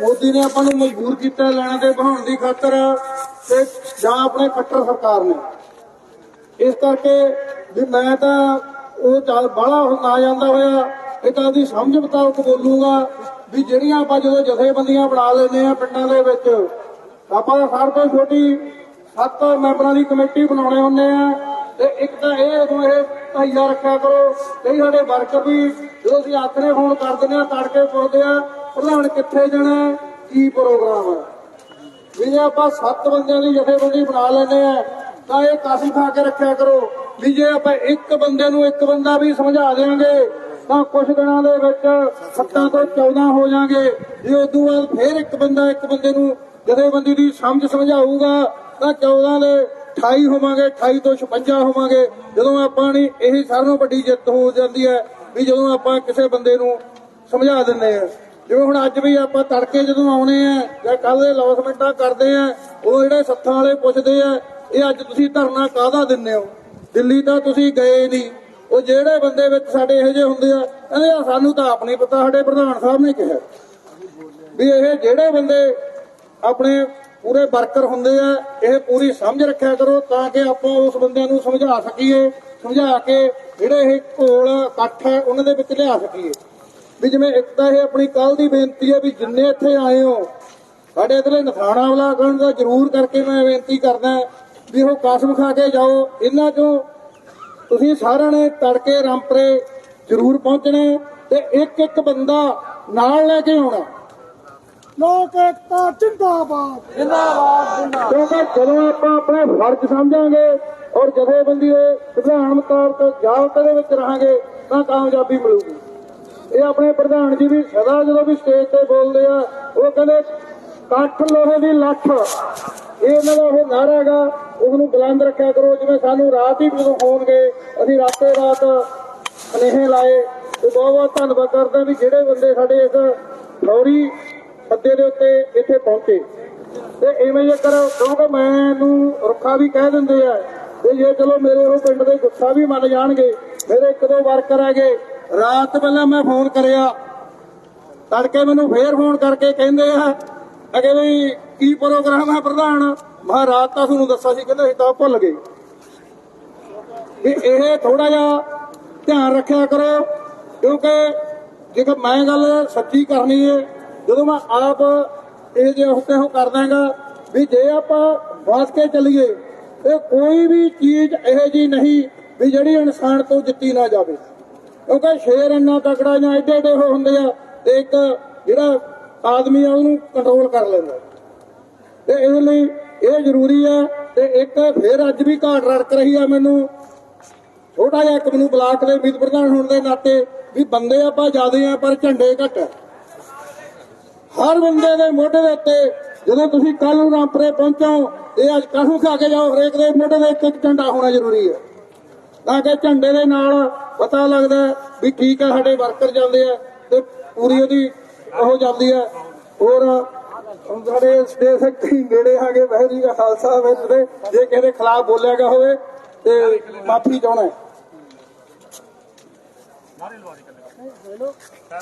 ਮੋਦੀ ਨੇ ਆਪਾਂ ਨੂੰ ਮਜਬੂਰ ਕੀਤਾ ਲੈਣਾ ਦੇ ਬਹਾਉਣ ਦੀ ਖਾਤਰ ਤੇ ਜਾਂ ਆਪਣੇ ਖੱਟਰ ਸਰਕਾਰ ਨੇ। ਇਸ ਕਰਕੇ ਵੀ ਮੈਂ ਤਾਂ ਉਹ ਚੱਲ ਬਾਹਲਾ ਨਾ ਜਾਂਦਾ ਹੋਇਆ, ਇਹ ਤਾਂ ਦੀ ਸਮਝ ਮੁਤਾਬਕ ਬੋਲੂਗਾ ਵੀ ਜਿਹੜੀਆਂ ਆਪਾਂ ਜਦੋਂ ਜਥੇਬੰਦੀਆਂ ਬਣਾ ਲੈਂਦੇ ਆ ਪਿੰਡਾਂ ਦੇ ਵਿੱਚ, ਆਪਾਂ ਤਾਂ ਸਾਰ ਤੋਂ ਛੋਟੀ ਸੱਤ ਮੈਂਬਰਾਂ ਦੀ ਕਮੇਟੀ ਬਣਾਉਣੇ ਹੁੰਦੇ ਆ ਤੇ ਇੱਕ ਤਾਂ ਇਹ ਉਦੋਂ ਇਹ ਭਾਈਆ ਰੱਖਿਆ ਕਰੋ, ਕਈ ਸਾਡੇ ਵਰਕਰ ਵੀ ਜਦੋਂ ਅਸੀਂ ਆਖਰੇ ਹੋਣ ਕਰ ਦਿੰਦੇ ਆ ਤੜਕੇ ਪੁੱਛਦੇ ਆ ਪ੍ਰਧਾਨ ਕਿੱਥੇ ਜਾਣਾ ਕੀ ਪ੍ਰੋਗਰਾਮ ਹੈ? ਵੀ ਜੇ ਆਪਾਂ ਸੱਤ ਬੰਦਿਆਂ ਦੀ ਜਥੇਬੰਦੀ ਬਣਾ ਲੈਂਦੇ ਆ ਤਾਂ ਇਹ ਕਾਸੀ ਖਾ ਕੇ ਰੱਖਿਆ ਕਰੋ। ਵੀ ਜੇ ਆਪਾਂ ਇੱਕ ਬੰਦੇ ਨੂੰ ਇੱਕ ਬੰਦਾ ਵੀ ਸਮਝਾ ਦੇਵਾਂਗੇ ਤਾਂ ਕੁਝ ਦਿਨਾਂ ਦੇ ਵਿੱਚ ਸੱਤਾਂ ਤੋਂ 14 ਹੋ ਜਾਾਂਗੇ ਜੇ ਉਦੋਂ ਬਾਅਦ ਫੇਰ ਇੱਕ ਬੰਦਾ ਇੱਕ ਬੰਦੇ ਨੂੰ ਜਥੇਬੰਦੀ ਦੀ ਸਮਝ ਸਮਝਾਊਗਾ, ਤਾਂ 14 ਦੇ 28 ਹੋਵਾਂਗੇ 28 ਤੋਂ 56 ਹੋਵਾਂਗੇ। ਜਦੋਂ ਆਪਾਂ ਨੇ, ਇਹੀ ਸਾਰਿਆਂ ਨੂੰ ਵੱਡੀ ਜਿੱਤ ਹੋ ਜਾਂਦੀ ਹੈ, ਵੀ ਜਦੋਂ ਆਪਾਂ ਕਿਸੇ ਬੰਦੇ ਨੂੰ ਸਮਝਾ ਦਿੰਦੇ ਆ ਜਿਵੇਂ ਹੁਣ ਅੱਜ ਵੀ ਆਪਾਂ ਤੜਕੇ ਜਦੋਂ ਆਉਣੇ ਆ ਜਾਂ ਕੱਲ ਦੇ ਲੌਸਮੈਂਟਾਂ ਕਰਦੇ ਆ, ਉਹ ਜਿਹੜੇ ਸੱਥਾਂ ਵਾਲੇ ਪੁੱਛਦੇ ਆ, ਇਹ ਅੱਜ ਤੁਸੀਂ ਧਰਨਾ ਕਾਹਦਾ ਦਿੰਦੇ ਹੋ? ਦਿੱਲੀ ਤਾਂ ਤੁਸੀਂ ਗਏ ਨਹੀਂ। ਉਹ ਜਿਹੜੇ ਬੰਦੇ ਵਿੱਚ ਸਾਡੇ ਇਹੋ ਜਿਹੇ ਹੁੰਦੇ ਆ, ਕਹਿੰਦੇ ਆ, ਸਾਨੂੰ ਤਾਂ ਆਪ ਨਹੀਂ ਪਤਾ, ਸਾਡੇ ਪ੍ਰਧਾਨ ਸਾਹਿਬ ਨੇ ਕਿਹਾ। ਵੀ ਇਹ ਜਿਹੜੇ ਬੰਦੇ ਆਪਣੇ ਪੂਰੇ ਵਰਕਰ ਹੁੰਦੇ ਆ, ਇਹ ਪੂਰੀ ਸਮਝ ਰੱਖਿਆ ਕਰੋ ਤਾਂ ਕਿ ਆਪਾਂ ਉਸ ਬੰਦਿਆਂ ਨੂੰ ਸਮਝਾ ਸਕੀਏ, ਸਮਝਾ ਕੇ ਜਿਹੜੇ ਇਹ ਘੋਲ ਇਕੱਠ ਹੈ, ਉਹਨਾਂ ਦੇ ਵਿੱਚ ਲਿਆ ਸਕੀਏ। ਵੀ ਜਿਵੇਂ ਇੱਕ ਤਾਂ ਇਹ ਆਪਣੀ ਕੱਲ ਦੀ ਬੇਨਤੀ ਹੈ ਵੀ ਜਿੰਨੇ ਇੱਥੇ ਆਏ ਹੋ ਸਾਡੇ ਇਧਰਲੇ ਨਥਾਣਾ ਵਾਲਾ ਗਣ ਦਾ ਜ਼ਰੂਰ ਕਰਕੇ ਮੈਂ ਬੇਨਤੀ ਕਰਦਾ ਵੀ ਉਹ ਕਸਮ ਖਾ ਕੇ ਜਾਓ। ਇਹਨਾਂ ਚੋਂ ਤੁਸੀਂ ਸਾਰਿਆਂ ਨੇ ਤੜਕੇ ਰਾਮਪਰੇ ਜ਼ਰੂਰ ਪਹੁੰਚਣਾ ਤੇ ਇੱਕ ਇੱਕ ਬੰਦਾ ਨਾਲ ਲੈ ਕੇ ਆਉਣਾ। ਲੋਕ ਏਕਤਾ ਜਿੰਦਾਬਾਦ। ਜਿੰਦਾਬਾਦ ਜਿੰਦਾਬਾਦ। ਕਿਉਂਕਿ ਜਦੋਂ ਆਪਾਂ ਆਪਣੇ ਫਰਜ਼ ਸਮਝਾਂਗੇ ਔਰ ਜਥੇਬੰਦੀ ਦੇ ਵਿਧਾਨ ਮੁਤਾਬਕ ਜਾਬਤੇ ਦੇ ਵਿੱਚ ਰਹਾਂਗੇ ਤਾਂ ਕਾਮਯਾਬੀ ਮਿਲੂਗੀ। ਇਹ ਆਪਣੇ ਪ੍ਰਧਾਨ ਜੀ ਵੀ ਸਦਾ ਜਦੋਂ ਵੀ ਸਟੇਜ ਤੇ ਬੋਲਦੇ ਆ, ਉਹ ਕਹਿੰਦੇ ਕੱਠ ਲੋਹੇ ਦੀ ਲੱਠ। ਇਹ ਇਹਨਾਂ ਦਾ ਉਹ ਨਾਰਾ ਹੈਗਾ, ਉਹਨੂੰ ਬੁਲੰਦ ਰੱਖਿਆ ਕਰੋ, ਜਿਵੇਂ ਸਾਨੂੰ ਰਾਤ ਹੀ ਜਦੋਂ ਹੋਣਗੇ, ਅਸੀਂ ਰਾਤੇ ਰਾਤ ਸੁਨੇਹੇ ਲਾਏ। ਤੇ ਬਹੁਤ ਬਹੁਤ ਧੰਨਵਾਦ ਕਰਦਾ ਵੀ ਜਿਹੜੇ ਬੰਦੇ ਸਾਡੇ ਇਸ ਫੌਰੀ ਸੱਦੇ ਦੇ ਉੱਤੇ ਇੱਥੇ ਪਹੁੰਚੇ। ਤੇ ਇਵੇਂ ਜੇਕਰ ਕਿਉਂਕਿ ਮੈਨੂੰ ਰੁੱਖਾ ਵੀ ਕਹਿ ਦਿੰਦੇ ਆ ਤੇ ਜੇ ਚਲੋ ਮੇਰੇ ਉਹ ਪਿੰਡ ਦੇ ਗੁੱਸਾ ਵੀ ਮੰਨ ਜਾਣਗੇ, ਮੇਰੇ ਇੱਕ ਦੋ ਵਰਕਰ ਹੈਗੇ ਰਾਤ ਪਹਿਲਾਂ ਮੈਂ ਫੋਨ ਕਰਿਆ। ਤੜਕੇ ਮੈਨੂੰ ਫੇਰ ਫੋਨ ਕਰਕੇ ਕਹਿੰਦੇ ਆ ਅਗੇ ਵੀ ਕੀ ਪ੍ਰੋਗਰਾਮ ਹੈ ਪ੍ਰਧਾਨ? ਮੈਂ ਰਾਤ ਤਾਂ ਤੁਹਾਨੂੰ ਦੱਸਿਆ ਸੀ, ਕਹਿੰਦੇ ਅਸੀਂ ਤਾਂ ਭੁੱਲ ਗਏ। ਵੀ ਇਹ ਥੋੜਾ ਜਿਹਾ ਧਿਆਨ ਰੱਖਿਆ ਕਰੋ, ਕਿਉਂਕਿ ਜੇਕਰ ਮੈਂ ਗੱਲ ਸੱਚੀ ਕਰਨੀ ਹੈ ਜਦੋਂ ਮੈਂ ਆਪ ਇਹ ਜੇ ਹੁਕਮ ਹੋ ਕਰ ਦਾਂਗਾ ਵੀ ਜੇ ਆਪਾਂ ਵਾਸ ਕੇ ਚੱਲੀਏ, ਤੇ ਕੋਈ ਵੀ ਚੀਜ਼ ਇਹੋ ਜੀ ਨਹੀਂ ਵੀ ਜਿਹੜੀ ਇਨਸਾਨ ਤੋਂ ਜਿੱਤੀ ਨਾ ਜਾਵੇ। ਕਿਉਂਕਿ ਸ਼ੇਰ ਇੰਨਾ ਤਕੜਾ ਜਾਂ ਏਡੇ ਐਡੇ ਹੋ ਹੁੰਦੇ ਆ, ਤੇ ਇੱਕ ਜਿਹੜਾ ਆਦਮੀ ਆ ਉਹਨੂੰ ਕੰਟਰੋਲ ਕਰ ਲੈਂਦਾ। ਤੇ ਇਹਦੇ ਲਈ ਇਹ ਜ਼ਰੂਰੀ ਹੈ ਤੇ ਇੱਕ ਫਿਰ ਅੱਜ ਵੀ ਘਾਟ ਰੜਕ ਰਹੀ ਆ ਮੈਨੂੰ। ਛੋਟਾ ਜਿਹਾ ਇੱਕ ਮੈਨੂੰ ਬਲਾਕ ਦੇ ਮੀਤ ਪ੍ਰਧਾਨ ਹੋਣ ਦੇ ਨਾਤੇ ਵੀ ਬੰਦੇ ਆਪਾਂ ਜ਼ਿਆਦੇ ਆ, ਪਰ ਝੰਡੇ ਘੱਟ ਆ। ਹਰ ਬੰਦੇ ਦੇ ਮੋਢੇ ਦੇ ਉੱਤੇ ਜਦੋਂ ਤੁਸੀਂ ਕੱਲ ਨੂੰ ਰਾਮਪੁਰੇ ਪਹੁੰਚੋ ਇਹ ਅੱਜ ਕਾਹੂ ਖਾ ਕੇ ਜਾਓ, ਹਰੇਕ ਦੇ ਮੋਢੇ ਦੇ ਇੱਕ ਇੱਕ ਝੰਡਾ ਹੋਣਾ ਜ਼ਰੂਰੀ ਹੈ ਤਾਂ ਕਿ ਝੰਡੇ ਦੇ ਨਾਲ ਪਤਾ ਲੱਗਦਾ ਵੀ ਠੀਕ ਹੈ ਸਾਡੇ ਵਰਕਰ ਜਾਂਦੇ ਆ ਤੇ ਪੂਰੀ ਉਹਦੀ ਉਹ ਜਾਂਦੀ ਹੈ ਹੋਰ ਸਾਡੇ ਸਟੇਟ ਸੈਕਟਰੀ ਨੇੜੇ ਆਗੇ ਵਹਿਰੀ ਦਾ ਖਾਲਸਾ ਵਿੱਚ ਦੇ ਜੇ ਕਿਸੇ ਖਿਲਾਫ ਬੋਲਿਆ ਗਿਆ ਹੋਵੇ ਤੇ ਮਾਫੀ ਚਾਹਣਾ ਹੈ।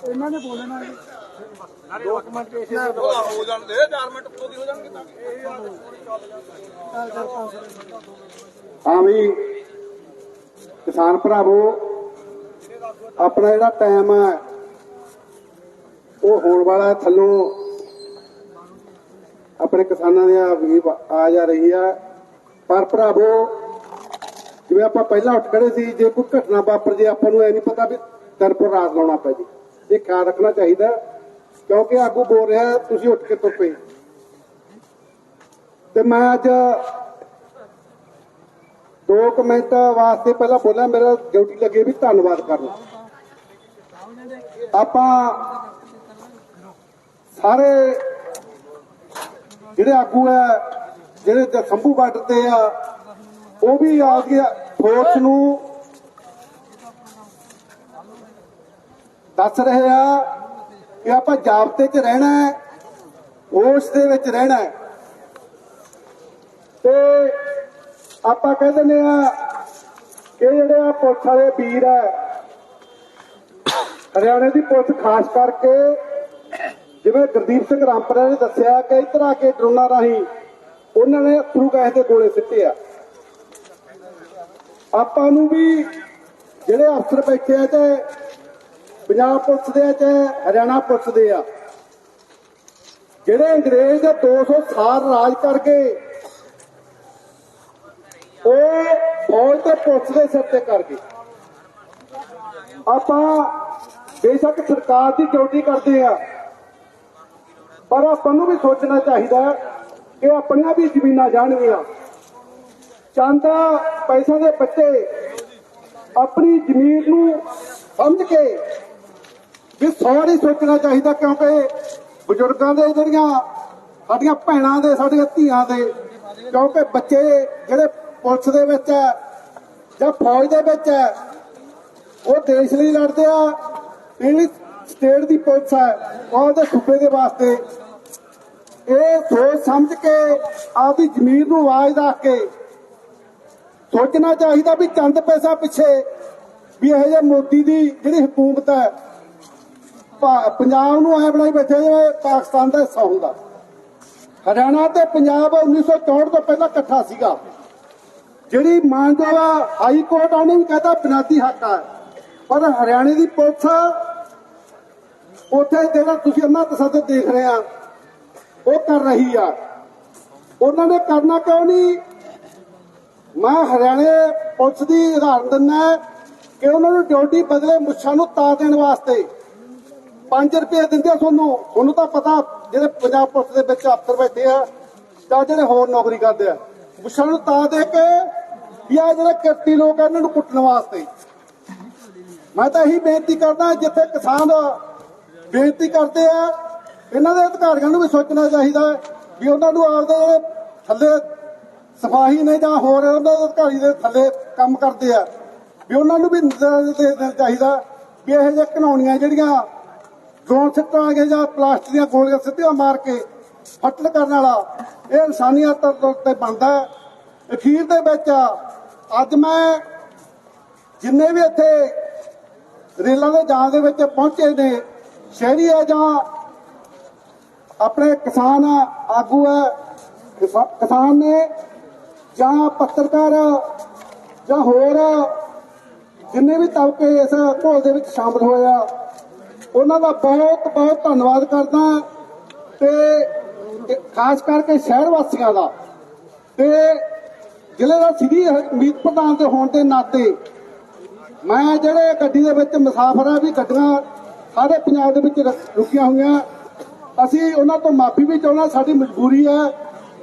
ਇਹਨਾਂ ਨੇ ਬੋਲਣਾ ਹੈ। ਹੋ ਜਾਣਦੇ 4 ਮਿੰਟ ਪੂਰੀ ਹੋ ਜਾਣਗੇ ਹਾਂ ਵੀ ਕਿਸਾਨ ਭਰਾਵੋ ਆਪਣਾ ਜਿਹੜਾ ਟਾਈਮ ਆ, ਉਹ ਹੋਣ ਵਾਲਾ ਹੈ। ਥੱਲੋਂ ਆਪਣੇ ਕਿਸਾਨਾਂ ਦੀਆਂ ਵੀ ਆ ਜਾ ਰਹੀ ਹੈ ਪਰ ਭਰਾਵੋ, ਜਿਵੇਂ ਆਪਾਂ ਪਹਿਲਾਂ ਉੱਠ ਖੜੇ ਸੀ, ਜੇ ਕੋਈ ਘਟਨਾ ਵਾਪਰ ਜੇ, ਆਪਾਂ ਨੂੰ ਇਹ ਨਹੀਂ ਪਤਾ ਵੀ ਦਰਪੁਰ ਰਾਤ ਲਾਉਣਾ ਪੈ ਜੀ। ਇਹ ਖਿਆਲ ਰੱਖਣਾ ਚਾਹੀਦਾ, ਕਿਉਂਕਿ ਆਗੂ ਬੋਲ ਰਿਹਾ, ਤੁਸੀਂ ਉੱਠ ਕੇ ਤੁਰ ਪਏ। ਤੇ ਮੈਂ ਅੱਜ ਦੋ ਕੁ ਮਿੰਟ ਵਾਸਤੇ ਪਹਿਲਾਂ ਬੋਲਿਆ, ਮੇਰਾ ਡਿਊਟੀ ਲੱਗੇ ਵੀ ਧੰਨਵਾਦ ਕਰਨਾ। ਆਪਾਂ ਸਾਰੇ ਜਿਹੜੇ ਆਗੂ ਹੈ ਜਿਹੜੇ ਸੰਭੂ ਬਾਰਡਰ ਤੇ ਆ, ਉਹ ਵੀ ਆਪਦੀ ਫੋਰਸ ਨੂੰ ਦੱਸ ਰਹੇ ਆ ਕਿ ਆਪਾਂ ਜਾਬਤੇ 'ਚ ਰਹਿਣਾ ਹੈ ਹੋਸ਼ ਦੇ ਵਿੱਚ ਰਹਿਣਾ ਹੈ। ਤੇ ਆਪਾਂ ਕਹਿ ਦਿੰਦੇ ਆ ਕਿ ਜਿਹੜੇ ਆ ਪੁਲਿਸ ਵਾਲੇ ਵੀਰ ਆ ਹਰਿਆਣੇ ਦੀ ਪੁਲਿਸ ਖਾਸ ਕਰਕੇ ਜਿਵੇਂ ਗੁਰਦੀਪ ਸਿੰਘ ਰਾਮਪੁਰਾ ਨੇ ਦੱਸਿਆ ਕਿ ਇੱਧਰ ਆ ਕੇ ਡਰੋਨਾਂ ਰਾਹੀਂ ਉਹਨਾਂ ਨੇ ਅਥਰੂ ਗੈਸ ਦੇ ਗੋਲੇ ਸਿੱਟੇ ਆ। ਆਪਾਂ ਨੂੰ ਵੀ ਜਿਹੜੇ ਅਫਸਰ ਬੈਠੇ ਆ ਤੇ ਪੰਜਾਬ ਪੁਲਿਸ ਦੇ ਆ ਤੇ ਹਰਿਆਣਾ ਪੁਲਿਸ ਦੇ ਆ, ਜਿਹੜੇ ਅੰਗਰੇਜ਼ ਦੇ 200 ਸਾਲ ਰਾਜ ਕਰਕੇ ਉਹ ਫੌਜ ਤੇ ਪੁਲਿਸ ਦੇ ਸਿਰ ਤੇ ਕਰ ਗਏ। ਆਪਾਂ ਬੇਸ਼ੱਕ ਸਰਕਾਰ ਦੀ ਡਿਊਟੀ ਕਰਦੇ ਆ। ਪਰ ਆਪਾਂ ਨੂੰ ਵੀ ਸੋਚਣਾ ਚਾਹੀਦਾ ਕਿ ਆਪਣੀਆਂ ਵੀ ਜ਼ਮੀਨਾਂ ਜਾਣਗੀਆਂ। ਚਾਂਦਾ ਪੈਸਿਆਂ ਦੇ ਬੱਚੇ ਆਪਣੀ ਜ਼ਮੀਨ ਨੂੰ ਸਮਝ ਕੇ ਵੀ ਸੌਰੀ ਸੋਚਣਾ ਚਾਹੀਦਾ ਕਿਉਂਕਿ ਬਜ਼ੁਰਗਾਂ ਦੇ ਜਿਹੜੀਆਂ ਸਾਡੀਆਂ ਭੈਣਾਂ ਦੇ, ਸਾਡੀਆਂ ਧੀਆਂ ਦੇ, ਕਿਉਂਕਿ ਬੱਚੇ ਜਿਹੜੇ ਪੁਲਿਸ ਦੇ ਵਿੱਚ ਹੈ ਜਾਂ ਫੌਜ ਦੇ ਵਿੱਚ ਹੈ, ਉਹ ਦੇਸ਼ ਲਈ ਲੜਦੇ ਆ ਜਿਹੜੀ ਸਟੇਟ ਦੀ ਪੁਲਿਸ ਹੈ ਉਹਦੇ ਸੂਬੇ ਦੇ ਵਾਸਤੇ। ਇਹ ਸੋਚ ਸਮਝ ਕੇ ਆਪਦੀ ਜ਼ਮੀਰ ਨੂੰ ਆਵਾਜ਼ ਦਾ ਕੇ ਸੋਚਣਾ ਚਾਹੀਦਾ ਵੀ ਚੰਦ ਪੈਸਾ ਪਿੱਛੇ ਵੀ ਇਹ ਜੇ ਮੋਦੀ ਦੀ ਜਿਹੜੀ ਹਕੂਮਤ ਹੈ ਪੰਜਾਬ ਨੂੰ ਐ ਬਣਾਈ ਬੈਠੇ ਜਿਵੇਂ ਪਾਕਿਸਤਾਨ ਦਾ ਹਿੱਸਾ ਹੁੰਦਾ। ਹਰਿਆਣਾ ਤੇ ਪੰਜਾਬ 1964 ਤੋਂ ਪਹਿਲਾਂ ਇਕੱਠਾ ਸੀਗਾ। ਜਿਹੜੀ ਮਾਨਯੋਗ ਹਾਈ ਕੋਰਟ ਆ, ਉਹਨੇ ਵੀ ਕਹਤਾ ਬੁਨਿਆਦੀ ਹੱਕ ਆ ਪਰ ਹਰਿਆਣੇ ਦੀ ਪੁਲਿਸ ਉੱਥੇ ਜਿਹੜਾ ਤੁਸੀਂ ਅੰਮ੍ਰਿਤ ਤਸੱਦਦ ਦੇਖ ਰਹੇ ਆ, ਉਹ ਕਰ ਰਹੀ ਆ। ਉਹਨਾਂ ਨੇ ਕਰਨਾ ਕਿਉਂ ਨਹੀਂ? ਮੈਂ ਹਰਿਆਣੇ ਪੁਲਿਸ ਦੀ ਉਦਾਹਰਨ ਦਿੰਦਾ ਕਿ ਉਹਨਾਂ ਨੂੰ ਡਿਊਟੀ ਬਦਲੇ ਮੁੱਛਾਂ ਨੂੰ ਤਾ ਦੇਣ ਵਾਸਤੇ 5 ਰੁਪਏ ਦਿੰਦੇ ਤੁਹਾਨੂੰ। ਉਹਨੂੰ ਤਾਂ ਪਤਾ ਜਿਹੜੇ ਪੰਜਾਬ ਪੁਲਿਸ ਦੇ ਵਿੱਚ ਅਫਸਰ ਬੈਠੇ ਆ ਜਾਂ ਜਿਹੜੇ ਹੋਰ ਨੌਕਰੀ ਕਰਦੇ ਆ, ਮੁੱਛਾਂ ਨੂੰ ਤਾ ਦੇ ਕੇ ਵੀ ਆ ਜਿਹੜੇ ਕਿਰਤੀ ਲੋਕ ਆ, ਇਹਨਾਂ ਨੂੰ ਕੁੱਟਣ ਵਾਸਤੇ। ਮੈਂ ਤਾਂ ਇਹੀ ਬੇਨਤੀ ਕਰਦਾ ਜਿੱਥੇ ਕਿਸਾਨ ਬੇਨਤੀ ਕਰਦੇ ਆ, ਇਹਨਾਂ ਦੇ ਅਧਿਕਾਰੀਆਂ ਨੂੰ ਵੀ ਸੋਚਣਾ ਚਾਹੀਦਾ ਵੀ ਉਹਨਾਂ ਨੂੰ ਆਪਦੇ ਜਿਹੜੇ ਥੱਲੇ ਸਫ਼ਾਈ ਨੇ ਜਾਂ ਹੋਰ ਉਹਨਾਂ ਦੇ ਅਧਿਕਾਰੀ ਦੇ ਥੱਲੇ ਕੰਮ ਕਰਦੇ ਆ, ਵੀ ਉਹਨਾਂ ਨੂੰ ਵੀ ਦੇਣਾ ਚਾਹੀਦਾ ਵੀ ਇਹ ਜਿਹੇ ਘਿਨਾਉਣੀਆਂ ਜਿਹੜੀਆਂ ਡਰੋਨ ਸਿੱਟਾਂਗੇ ਜਾਂ ਪਲਾਸਟਿਕ ਦੀਆਂ ਗੋਲੀਆਂ ਸਿੱਧੀਆਂ ਮਾਰ ਕੇ ਫੱਟੜ ਕਰਨ ਵਾਲਾ, ਇਹ ਇਨਸਾਨੀਅਤ ਤੇ ਬਣਦਾ। ਅਖੀਰ ਦੇ ਵਿੱਚ ਅੱਜ ਮੈਂ ਜਿੰਨੇ ਵੀ ਇੱਥੇ ਰੇਲਾਂ ਦੇ ਜਾਮ ਦੇ ਵਿੱਚ ਪਹੁੰਚੇ ਨੇ। ਸ਼ਹਿਰੀ ਆ ਜਾਂ ਆਪਣੇ ਕਿਸਾਨ ਆਗੂ ਹੈ? ਕਿਸਾਨ ਨੇ ਜਾਂ ਪੱਤਰਕਾਰ ਜਾਂ ਹੋਰ ਜਿੰਨੇ ਵੀ ਤਬਕੇ ਇਸ ਘੋਲ ਦੇ ਵਿੱਚ ਸ਼ਾਮਲ ਹੋਏ ਆ, ਉਹਨਾਂ ਦਾ ਬਹੁਤ ਬਹੁਤ ਧੰਨਵਾਦ ਕਰਦਾ ਤੇ ਖਾਸ ਕਰਕੇ ਸ਼ਹਿਰ ਵਾਸੀਆਂ ਦਾ। ਤੇ ਜ਼ਿਲ੍ਹੇ ਦਾ ਸਿੱਧੀ ਮੀਤ ਪ੍ਰਧਾਨ ਦੇ ਹੋਣ ਦੇ ਨਾਤੇ ਮੈਂ ਜਿਹੜੇ ਗੱਡੀ ਦੇ ਵਿੱਚ ਮੁਸਾਫਰ ਆ ਵੀ ਗੱਡੀਆਂ ਸਾਰੇ ਪੰਜਾਬ ਦੇ ਵਿੱਚ ਰੁਕੀਆਂ ਹੋਈਆਂ। ਅਸੀਂ ਉਹਨਾਂ ਤੋਂ ਮਾਫੀ ਵੀ ਚਾਹੁੰਦਾ, ਸਾਡੀ ਮਜਬੂਰੀ ਹੈ।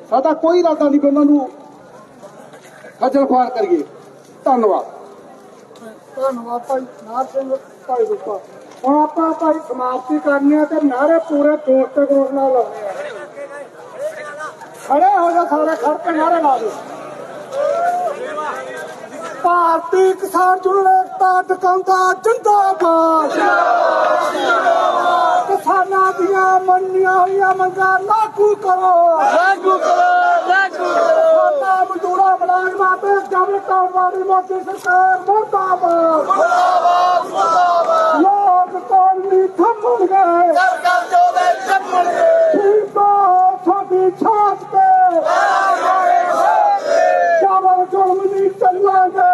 ਸਾਡਾ ਕੋਈ ਇਰਾਦਾ ਨਹੀਂ ਕਿ ਉਹਨਾਂ ਨੂੰ ਖੱਜਲ ਖੁਆਰ ਕਰੀਏ। ਧੰਨਵਾਦ। ਧੰਨਵਾਦ ਭਾਈ। ਨਾਰ ਸਿੰਘ, ਭਾਈ ਰੂਪਾ ਹੁਣ ਆਪਾਂ ਭਾਈ ਸਮਾਪਤੀ ਕਰਨੀ ਆ ਤੇ ਨਾਰੇ ਪੂਰੇ ਜੋਸ਼ ਤੇ ਜੋਸ਼ ਨਾਲ ਲਾਉਣੇ ਆ। ਖੜੇ ਹੋ ਜਾ ਸਾਰੇ, ਖੜ ਕੇ ਨਾਰੇ ਲਾ ਦਿਓ। ਭਾਰਤੀ ਕਿਸਾਨ ਯੂਨੀਅਨ ਏਕਤਾ ਟਿਕਾਉਂਦਾ ਜਿੰਦਾਬਾਦ। ਕਿਸਾਨਾਂ ਦੀਆਂ ਮੰਨੀਆਂ ਹੋਈਆਂ ਮੰਗਾਂ ਲਾਗੂ ਕਰੋ। ਲਾਗੂ ਕਰੋ ਲਾਗੂ ਕਰੋ। ਸਾਡਾ ਮਜ਼ਦੂਰਾਂ ਮੁਲਾਜ਼ਮਾਂ ਤੇ ਜਬਰ ਕਰਨ ਵਾਲੀ ਮੋਦੀ ਸਰਕਾਰ ਮੁਰਦਾਬਾਦ। ਮੁਰਦਾਬਾਦ ਮੁਰਦਾਬਾਦ। ਲੋਕ ਕੋਲ ਨਹੀਂ ਥੰਮਣਗੇ ਕਰ ਕਰ ਜੋ ਦੇ ਥੰਮਣਗੇ ਠੀਕ ਹੋ ਸਾਡੀ ਛਾਤ ਤੇ ਜਬਰ ਜ਼ੁਲਮ ਨਹੀਂ ਚੱਲਾਂਗੇ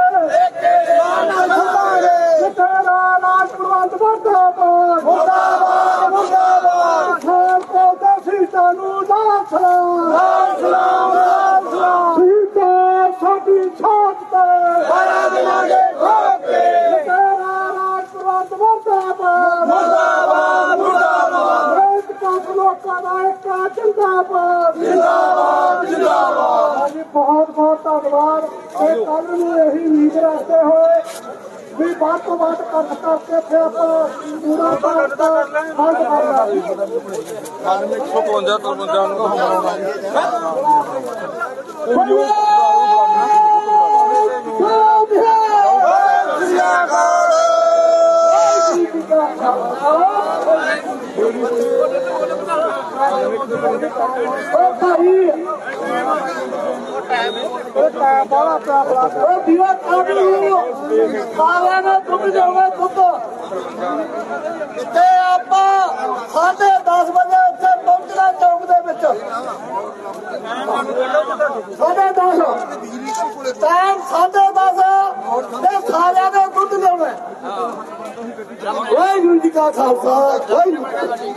ਤੇਰਾ ਰਾਜ ਪ੍ਰਬੰਧ ਮੁਰਦਾਬਾਦ ਮੁਰਦਾਬਾਦ ਮੁਰਦਾਬਾਦ ਖਾਨ ਕੋ ਦਸੀ ਤਾਨੂੰ ਲਾਲ ਸਲਾਮ ਲਾਲ ਸਲਾਮ ਲਾਲ ਸਲਾਮ ਸੀਤਾ ਸਾਡੀ ਛਾਤ ਤੇ ਬੜਾ ਦਿਨਾਂਗੇ ਖੋਕੇ ਤੇਰਾ ਰਾਜ ਪ੍ਰਬੰਧ ਮੁਰਦਾਬਾਦ ਮੁਰਦਾਬਾਦ ਮੁਰਦਾਬਾਦ ਰੇਤ ਕਾਟ ਲੋਕਾਂ ਦਾ ਇੱਕ ਜਿੰਦਾਬਾਦ ਜਿੰਦਾਬਾਦ ਜਿੰਦਾਬਾਦ। ਜੀ ਬਹੁਤ ਬਹੁਤ ਧੰਨਵਾਦ। ਇਹ ਕੱਲ ਨੂੰ ਇਹੀ ਉਮੀਦ ਰੱਖਦੇ ਹੋਏ ਵੀ ਵੱਧ ਤੋਂ ਵੱਧ ਕੱਟ ਕਰਕੇ ਫਿਰ ਆਪਾਂ ਪੂਰਾ ਭਾਰਤ ਹੱਲ ਕਰਨਾ ਕਾਰਮਿਕ 152 53 ਨੂੰ ਹਮਾਰਾ ਸਾਰਿਆਂ ਨੇ ਤੁਮ ਜਾਵੇ ਪੁੱਤ ਤੇ ਆਪਾਂ ਸਾਢੇ 10 ਵਜੇ ਉੱਥੇ ਪਹੁੰਚਣਾ ਚੌਕ ਦੇ ਵਿੱਚ ਸਾਢੇ 10 ਟਾਈਮ ਸਾਢੇ 10 ਤੇ ਸਾਰਿਆਂ ਨੇ ਦੁੱਧ ਲਿਆਉਣਾ ਵਾਹਿਗੁਰੂ ਜੀ ਕਾ ਖਾਲਸਾ ਵਾਹਿਗੁਰੂ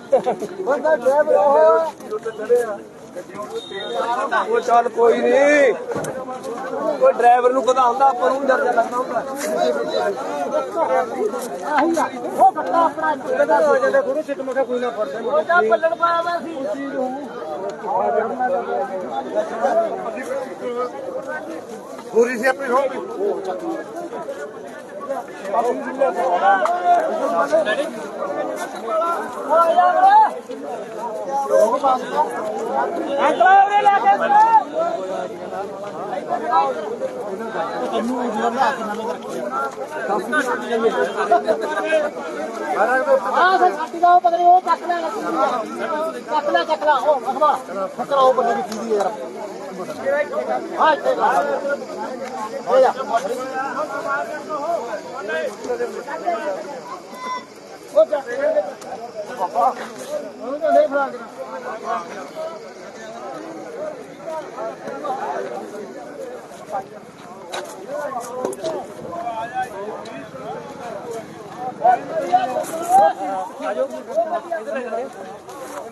ਬੰਦਾ ਡਰਾਈਵਰ ਉਹ। ਉਹ ਚੱਲ ਕੋਈ ਨਹੀਂ ਕੋਈ ਡਰਾਈਵਰ ਨੂੰ ਪਤਾ ਹੁੰਦਾ ਆਪਾਂ ਨੂੰ ਡਰ ਲੱਗਦਾ ਹੁੰਦਾ। ਆਹੀ ਆ ਉਹ ਬੰਦਾ ਆਪਣਾ ਜਿਹੜਾ ਹੋ ਜਾਂਦਾ ਗੁਰੂ ਸਿੱਖ ਮਖਾ ਕੋਈ ਨਾ ਫੜਦਾ ਉਹ ਤਾਂ ਪੱਲਣ ਪਾਇਆ ਵਾ ਸੀ। ਪੂਰੀ ਸੀ ਆਪਣੀ ਹੋ ਗਈ ਆ ਫਿਰ ਸਾਡੀ ਦਾ ਉਹ ਪਤਾ ਨਹੀਂ ਉਹ ਚੱਕ ਲੈ। ਚੱਕ ਲੈ ਚੱਕ ਲੈ ਉਹ ਅਖਬਾ ਫਕਰ ਉਹ ਬੰਦੇ ਦੀ ਚੀਜ਼ ਯਾਰ ਹਾਂ ਇੱਥੇ ਲਾ ਹੋ ਜਾ ਉਹ ਜਾ ਪਾਪਾ ਉਹਨੂੰ ਤਾਂ ਨਹੀਂ ਫੜਾ ਦੇਣਾ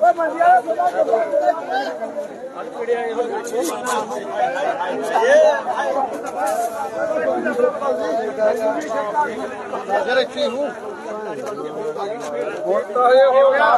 ਓਏ ਮੰਡਿਆ ਹੁਣ ਤਾਂ ਇਹ ਹੋ ਗਿਆ।